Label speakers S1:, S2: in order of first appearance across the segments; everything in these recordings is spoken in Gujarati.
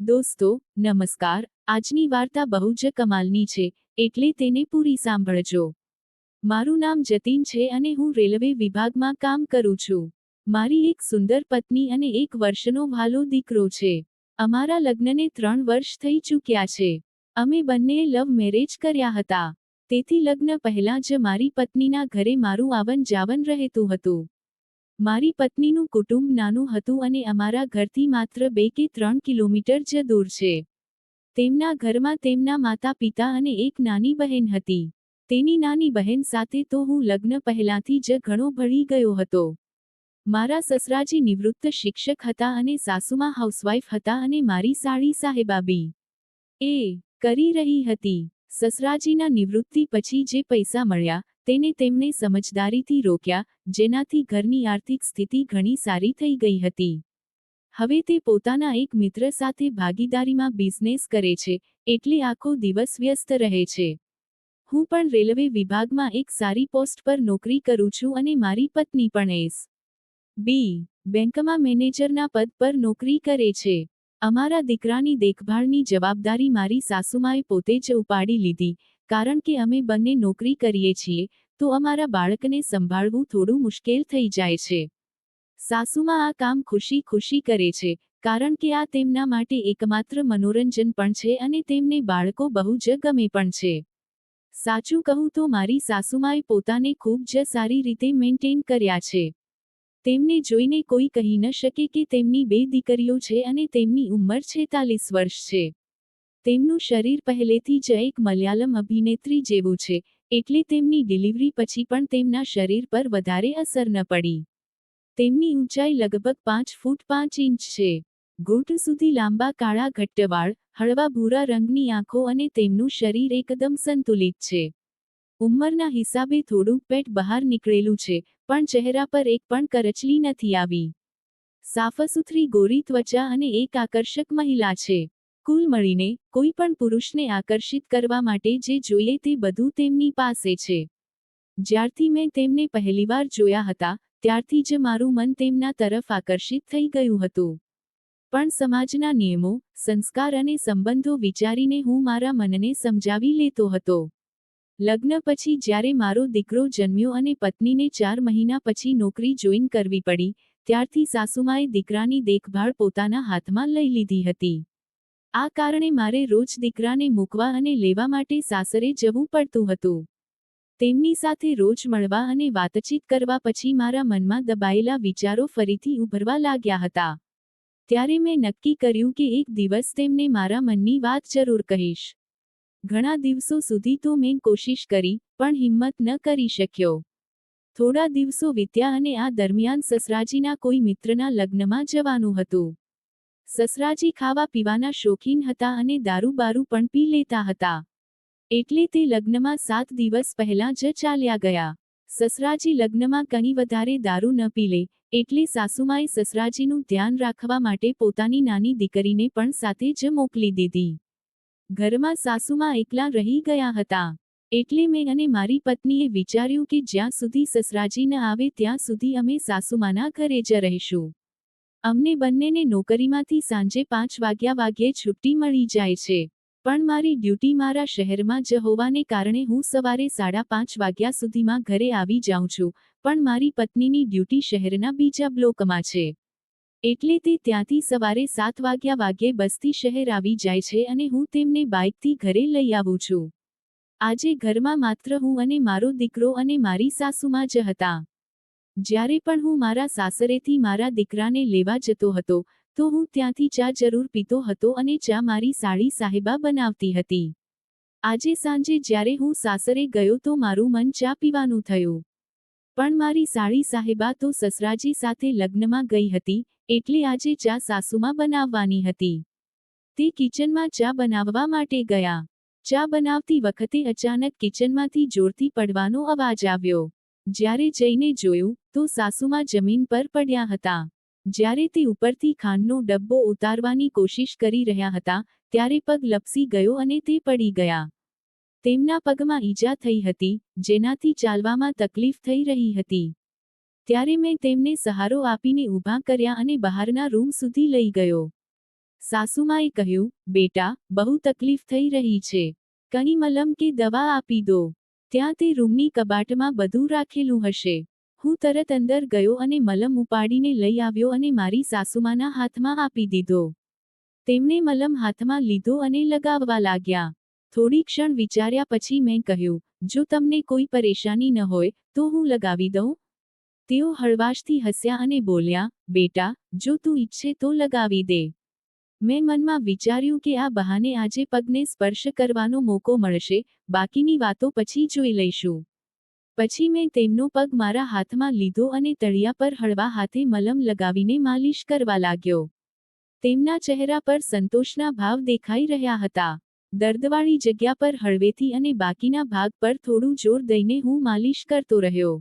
S1: દોસ્તો, નમસ્કાર. આજની વાર્તા બહુ જ કમાલની છે, એટલે તેને પૂરી સાંભળજો. મારું નામ જતીન છે અને હું રેલવે વિભાગમાં કામ કરું છું. મારી એક સુંદર પત્ની અને એક વર્ષનો વાલો દીકરો છે. અમારા લગ્નને ત્રણ વર્ષ થઈ ચૂક્યા છે. અમે બંનેએ લવ મેરેજ કર્યા હતા. તેથી લગ્ન પહેલાં જ મારી પત્નીના ઘરે મારું આવન જાવન રહેતું હતું. મારી પત્નીનું કુટુંબ નાનું હતું અને અમારા ઘરથી માત્ર બે કે ત્રણ કિલોમીટર જ દૂર છે. તેમના ઘરમાં તેમના માતા પિતા અને એક નાની બહેન હતી. તેની નાની બહેન સાથે તો હું લગ્ન પહેલાંથી જ ઘણો ભળી ગયો હતો. મારા સસરાજી નિવૃત્ત શિક્ષક હતા અને સાસુમાં હાઉસવાઇફ હતા અને મારી સાળી સાહેબાબી. એ, કરી રહી હતી. સસરાજીના નિવૃત્તિ પછી જે પૈસા મળ્યા તેને તેમણે સમજદારીથી રોક્યા, જેનાથી ઘરની આર્થિક સ્થિતિ ઘણી સારી થઈ ગઈ હતી. હવે તે પોતાના એક મિત્ર સાથે ભાગીદારીમાં બિઝનેસ કરે છે, એટલે આખો દિવસ વ્યસ્ત રહે છે. હું પણ રેલવે વિભાગમાં એક સારી પોસ્ટ પર નોકરી કરું છું અને મારી પત્ની પણ એસ. બી. બેંકમાં મેનેજરના પદ પર નોકરી કરે છે. અમારા દીકરાની દેખભાળની જવાબદારી મારી સાસુમાએ પોતે જ ઉપાડી લીધી, કારણ કે અમે બંને નોકરી કરીએ છીએ તો અમારા બાળકને સંભાળવું થોડું મુશ્કેલ થઈ જાય છે. સાસુમાં આ કામ ખુશી ખુશી કરે છે, કારણ કે આ તેમના માટે એકમાત્ર મનોરંજન પણ છે અને તેમને બાળકો બહુ જ ગમે પણ છે. સાચું કહું તો મારી સાસુમાએ પોતાને ખૂબ જ સારી રીતે મેન્ટેન કર્યા છે. તેમને જોઈને કોઈ કહી ન શકે કે તેમની બે દીકરીઓ છે અને તેમની ઉંમર છેતાલીસ વર્ષ છે. તેમનું શરીર પહેલેથી જ એક મલયાલમ અભિનેત્રી જેવું છે એટલે તેમની ડિલિવરી પછી પણ તેમના શરીર પર વધારે અસર ન પડી. તેમની ઊંચાઈ લગભગ પાંચ ફૂટ પાંચ ઇંચ છે. ઘૂંટ સુધી લાંબા કાળા ઘટ્ટવાળ, હળવા ભૂરા રંગની આંખો અને તેમનું શરીર એકદમ સંતુલિત છે. ઉંમરના હિસાબે થોડું પેટ બહાર નીકળેલું છે, પણ ચહેરા પર એક પણ કરચલી નથી આવી. સાફસુથરી, ગોરી ત્વચા અને એક આકર્ષક મહિલા છે. કુલ મળીને કોઈ પણ પુરુષને આકર્ષિત કરવા માટે જે જોઈએ તે બધું તેમની પાસે છે. જ્યારથી મેં તેમને પહેલીવાર જોયા હતા, ત્યારથી જ મારું મન તેમના તરફ આકર્ષિત થઈ ગયું હતું. પણ સમાજના નિયમો, સંસ્કાર અને સંબંધો વિચારીને હું મારા મનને સમજાવી લેતો હતો. લગ્ન પછી જ્યારે મારો દીકરો જન્મ્યો અને પત્નીને ચાર મહિના પછી નોકરી જોઈન કરવી પડી, ત્યારથી સાસુમાએ દીકરાની દેખભાળ પોતાના હાથમાં લઈ લીધી હતી. આ કારણે મારે રોજ દીકરાને મૂકવા અને લેવા માટે સાસરે જવું પડતું હતું. તેમની સાથે રોજ મળવા અને વાતચીત કરવા પછી મારા મનમાં દબાયેલા વિચારો ફરીથી ઉભરવા લાગ્યા હતા. ત્યારે મેં નક્કી કર્યું કે એક દિવસ તેમને મારા મનની વાત જરૂર કહીશ. ઘણા દિવસો સુધી તો મેં કોશિશ કરી, પણ હિંમત ન કરી શક્યો. થોડા દિવસો વીત્યા અને આ દરમિયાન સસરાજીના કોઈ મિત્રના લગ્નમાં જવાનું હતું. સસરાજી ખાવા પીવાના શોખીન હતા અને દારૂબારૂ પણ પી લેતા હતા. એટલે તે લગ્નમાં સાત દિવસ પહેલા જ ચાલ્યા ગયા. સસરાજી લગ્નમાં કંઈ વધારે દારૂ ન પી લે, એટલે સાસુમાએ સસરાજીનું ધ્યાન રાખવા માટે પોતાની નાની દીકરીને પણ સાથે જ મોકલી દીધી. ઘરમાં સાસુમાં એકલા રહી ગયા હતા. એટલે મેં અને મારી પત્નીએ વિચાર્યું કે જ્યાં સુધી સસરાજી ન આવે ત્યાં સુધી અમે સાસુમાના ઘરે જ રહીશું. અમને બંનેને નોકરીમાંથી સાંજે પાંચ વાગ્યા વાગ્યે છુટ્ટી મળી જાય છે. પણ મારી ડ્યુટી મારા શહેરમાં જ હોવાને કારણે હું સવારે સાડા પાંચ વાગ્યા સુધીમાં ઘરે આવી જાઉં છું, પણ મારી પત્નીની ડ્યુટી શહેરના બીજા બ્લોકમાં છે. એટલે તે ત્યાંથી સવારે સાત વાગ્યા વાગ્યે બસથી શહેર આવી જાય છે અને હું તેમને બાઇકથી ઘરે લઈ આવું છું. આજે ઘરમાં માત્ર હું અને મારો દીકરો અને મારી સાસુમાં જ હતા. જ્યારે પણ હું મારા સાસરેથી મારા દીકરાને લેવા જતો હતો, તો હું ત્યાંથી ચા જરૂર પીતો હતો અને ચા મારી સાળી સાહેબા બનાવતી હતી. આજે સાંજે જ્યારે હું સાસરે ગયો તો મારું મન ચા પીવાનું થયું. પણ મારી સાળી સાહેબા તો સસરાજી સાથે લગ્નમાં ગઈ હતી, એટલે આજે ચા સાસુમાં બનાવવાની હતી. તે કિચનમાં ચા બનાવવા માટે ગયા. ચા બનાવતી વખતે અચાનક કિચનમાંથી જોરથી પડવાનો અવાજ આવ્યો. જ્યારે જઈને જોયું, તો સાસુમાં જમીન પર પડ્યા હતા. જ્યારે તે ઉપરથી ખાંડનો ડબ્બો ઉતારવાની કોશિશ કરી રહ્યા હતા, ત્યારે પગ લપસી ગયો અને તે પડી ગયા. તેમના પગમાં ઈજા થઈ હતી, જેનાથી ચાલવામાં તકલીફ થઈ રહી હતી. ત્યારે મેં તેમને સહારો આપીને ઊભા કર્યા અને બહારના રૂમ સુધી લઈ ગયો. સાસુમાએ કહ્યું, બેટા, બહુ તકલીફ થઈ રહી છે. કંઈ મલમ કે દવા આપી દો. ત્યાં તે રૂમની કબાટમાં બધું રાખેલું હશે. હું તરત અંદર ગયો અને મલમ ઉપાડીને લઈ આવ્યો અને મારી સાસુમાના હાથમાં આપી દીધો. તેમણે મલમ હાથમાં લીધો અને લગાવવા લાગ્યા. થોડી ક્ષણ વિચાર્યા પછી મેં કહ્યું, જો તમને કોઈ પરેશાની ન હોય, તો હું લગાવી દઉં. તેઓ હળવાશથી હસ્યા અને બોલ્યા, બેટા, જો તું ઈચ્છે તો લગાવી દે. મેં મનમાં વિચાર્યું કે આ બહાને આજે પગને સ્પર્શ કરવાનો મોકો મળશે, બાકીની વાતો પછી જોઈ લઈશું. પછી મેં તેમનો પગ મારા હાથમાં લીધો અને તળિયા પર હળવા હાથે મલમ લગાવીને માલિશ કરવા લાગ્યો. તેમના ચહેરા પર સંતોષના ભાવ દેખાઈ રહ્યા હતા. દર્દવાળી જગ્યા પર હળવેથી અને બાકીના ભાગ પર થોડું જોર દઈને હું માલિશ કરતો રહ્યો.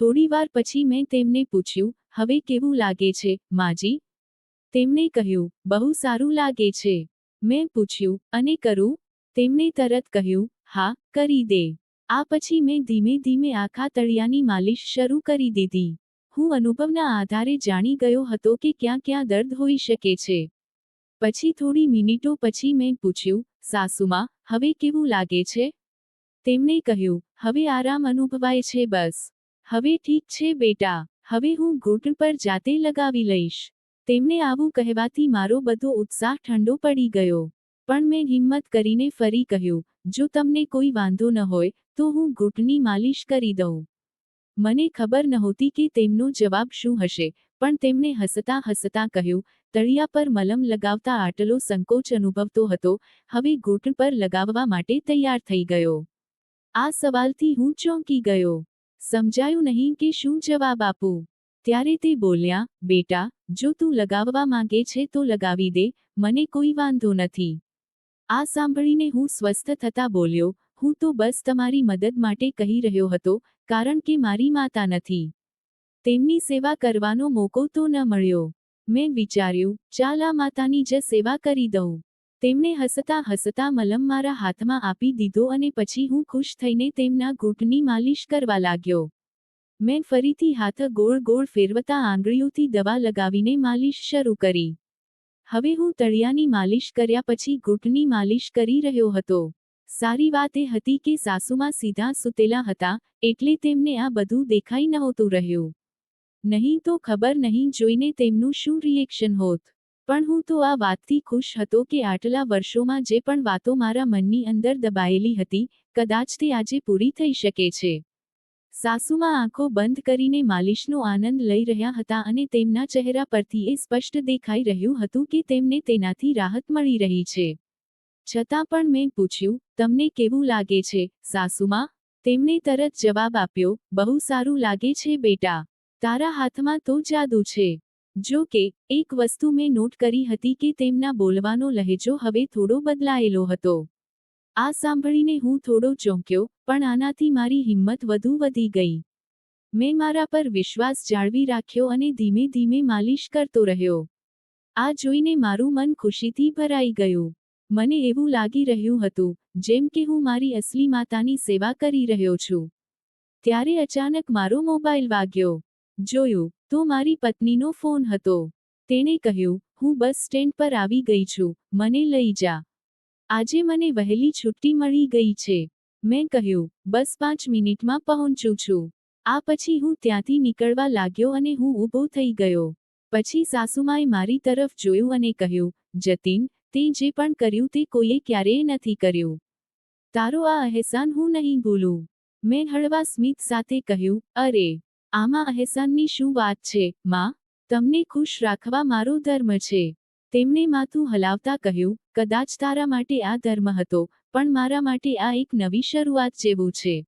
S1: થોડીવાર પછી મેં તેમને પૂછ્યું, હવે કેવું લાગે છે, માજી? તેમણે કહ્યું, બહુ સારું લાગે છે. મેં પૂછ્યું, અને કરું? તેમણે તરત કહ્યું, હા, કરી દે. આ પછી મેં ધીમે ધીમે આખા તળિયાની માલિશ શરૂ કરી દીધી. હું અનુભવના આધારે જાણી ગયો હતો કે ક્યાં ક્યાં દર્દ હોઈ શકે છે. પછી થોડી મિનિટો પછી મેં પૂછ્યું, સાસુમાં, હવે કેવું લાગે છે? તેમણે કહ્યું, હવે આરામ અનુભવાય છે બસ. હવે ઠીક છે બેટા. હવે હું ઘૂંટણ પર જાતે લગાવી લઈશ. તેમને આવું કહેવાથી મારો બધો ઉત્સાહ ઠંડો પડી ગયો. પણ મેં હિંમત કરીને ફરી કહ્યું, જો તમને કોઈ વાંધો ન હોય, તો હું ઘૂંટની માલિશ કરી દઉં. મને ખબર નહોતી કે તેમનો જવાબ શું હશે, પણ તેમણે હસતા હસતા કહ્યું, તળિયા પર મલમ લગાવતા આટલો સંકોચ અનુભવતો હતો, હવે ઘૂંટણ પર લગાવવા માટે તૈયાર થઈ ગયો. આ સવાલથી હું ચોંકી ગયો. સમજાયું નહીં કે શું જવાબ આપું. ત્યારે તે બોલ્યા, બેટા, જો તું લગાવવા માંગે છે તો લગાવી દે, મને કોઈ વાંધો નથી. આ સાંભળીને હું સ્વસ્થ થતા બોલ્યો, હું તો બસ તમારી મદદ માટે કહી રહ્યો હતો, કારણ કે મારી માતા નથી. તેમની સેવા કરવાનો મોકો તો ન મળ્યો. મેં વિચાર્યું, ચાલ આ માતાની જ સેવા કરી દઉં. તેમણે હસતા હસતા મલમ મારા હાથમાં આપી દીધો અને પછી હું ખુશ થઈને તેમના ઘૂંટની માલિશ કરવા લાગ્યો. મેં ફરીથી હાથ ગોળ ગોળ ફેરવતા આંગળીઓથી દવા લગાવીને માલિશ શરૂ કરી. હવે હું તળિયાની માલિશ કર્યા પછી ઘૂંટની માલિશ કરી રહ્યો હતો. સારી વાત એ હતી કે સાસુમાં સીધા સૂતેલા હતા, એટલે તેમને આ બધું દેખાઈ નહોતું રહ્યું. નહીં તો ખબર નહીં જોઈને તેમનું શું રિએક્શન હોત. પણ હું તો આ વાતથી ખુશ હતો કે આટલા વર્ષોમાં જે પણ વાતો મારા મનની અંદર દબાયેલી હતી, કદાચ તે આજે પૂરી થઈ શકે છે. સાસુમાં આંખો બંધ કરીને માલિશનો આનંદ લઈ રહ્યા હતા અને તેમના ચહેરા પરથી એ સ્પષ્ટ દેખાઈ રહ્યું હતું કે તેમને તેનાથી રાહત મળી રહી છે. છતાં પણ મેં પૂછ્યું, તમને કેવું લાગે છે, સાસુમાં? તેમણે તરત જવાબ આપ્યો, બહુ સારું લાગે છે, બેટા. તારા હાથમાં તો જાદુ છે. જો કે, એક વસ્તુ મેં નોટ કરી હતી કે તેમના બોલવાનો લહેજો હવે થોડો બદલાયેલો હતો. આ સાંભળીને હું થોડો ચોંક્યો, પણ આનાથી મારી હિંમત વધુ વધી ગઈ. મેં મારા પર વિશ્વાસ જાળવી રાખ્યો અને ધીમે ધીમે માલિશ કરતો રહ્યો. આ જોઈને મારું મન ખુશીથી ભરાઈ ગયું. મને એવું લાગી રહ્યું હતું, જેમ કે હું મારી અસલી માતાની સેવા કરી રહ્યો છું. ત્યારે અચાનક મારો મોબાઈલ વાગ્યો. જોયું, તો મારી પત્નીનો ફોન હતો. તેણે કહ્યું, હું બસ સ્ટેન્ડ પર આવી ગઈ છું. મને લઈ જા. આજે મને વહેલી છુટ્ટી મળી ગઈ છે. મેં કહ્યું, બસ પાંચ મિનિટમાં પહોંચું છું. આ પછી હું ત્યાંથી નીકળવા લાગ્યો અને હું ઊભો થઈ ગયો. પછી સાસુમાએ મારી તરફ જોયું અને કહ્યું, જતીન, તે જે પણ કર્યું તે કોઈએ ક્યારેય નથી કર્યું. તારો આ અહેસાન હું નહીં ભૂલું. મેં હળવા સ્મિત સાથે કહ્યું, અરે, આમાં અહેસાનની શું વાત છે, માં? તમને ખુશ રાખવા મારો ધર્મ છે. તેમણે માથું હલાવતા કહ્યું, કદાચ તારા માટે આ ધર્મ હતો, પણ મારા માટે આ એક નવી શરૂઆત જેવું છે.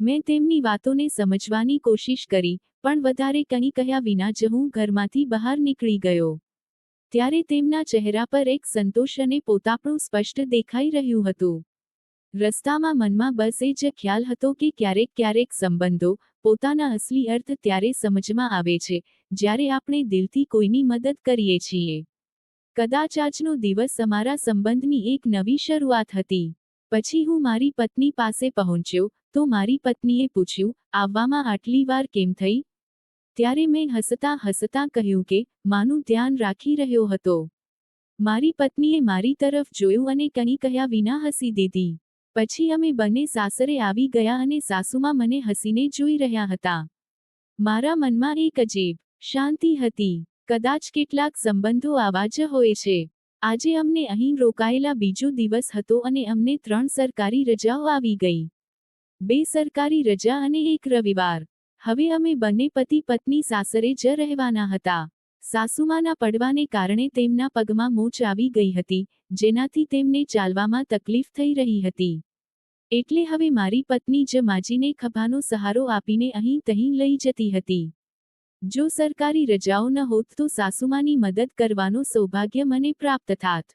S1: મેં તેમની વાતોને સમજવાની કોશિશ કરી, પણ વધારે કંઈ કહ્યા વિના જ હું ઘરમાંથી બહાર નીકળી ગયો. ત્યારે તેમના ચહેરા પર એક સંતોષ અને પોતાપણું સ્પષ્ટ દેખાઈ રહ્યું હતું. રસ્તામાં મનમાં બસ એ જ ખ્યાલ હતો કે ક્યારેક ક્યારેક સંબંધો, પોતાના અસલી અર્થ ત્યારે સમજમાં આવે છે, જ્યારે આપણે દિલથી કોઈની મદદ કરીએ છીએ. કદાચ આજનો દિવસ અમારા સંબંધની એક નવી શરૂઆત હતી. પછી હું મારી પત્ની પાસે પહોંચ્યો, તો મારી પત્નીએ પૂછ્યું, આવવામાં આટલી વાર કેમ થઈ? ત્યારે મેં હસતા હસતા કહ્યું કે, માનું ધ્યાન રાખી રહ્યો હતો. મારી પત્નીએ મારી તરફ જોયું અને કંઈ કહ્યા વિના હસી દીધી. પછી અમે બંને સાસરે આવી ગયા અને સાસુમાં મને હસીને જોઈ રહ્યા હતા. મારા મનમાં એક અજીબ શાંતિ હતી. કદાચ કેટલાક સંબંધો આવા જ હોય છે. આજે અમને અહીં રોકાયેલા બીજો દિવસ હતો અને અમને ત્રણ સરકારી રજાઓ આવી ગઈ. બે સરકારી રજા અને એક રવિવાર. હવે અમે બંને પતિ પત્ની સાસરે જ રહેવાના હતા. સાસુમાના પડવાને કારણે તેમના પગમાં મોચ આવી ગઈ હતી, જેનાથી તેમને ચાલવામાં તકલીફ થઈ રહી હતી. એટલે હવે મારી પત્ની જ માજીને ખભાનો સહારો આપીને અહીં તહીં લઈ જતી હતી. જો સરકારી રજાઓ ન હોત તો સાસુમાની મદદ કરવાનો સૌભાગ્ય મને પ્રાપ્ત થાત.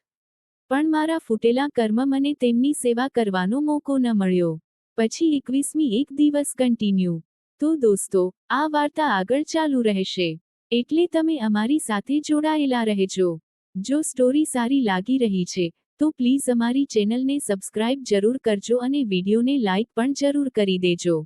S1: પણ મારા ફૂટેલા કર્મ મને તેમની સેવા કરવાનો મોકો ન મળ્યો. પછી એકવીસમી એક દિવસ કન્ટિન્યુ તો દોસ્તો, આ વાર્તા આગળ ચાલુ રહેશે. એટલે તમે અમારી સાથે જોડાયેલા રહેજો. જો સ્ટોરી સારી લાગી રહી છે, તો પ્લીઝ અમારી ચેનલને સબસ્ક્રાઇબ જરૂર કરજો અને વિડીયોને લાઇક પણ જરૂર કરી દેજો.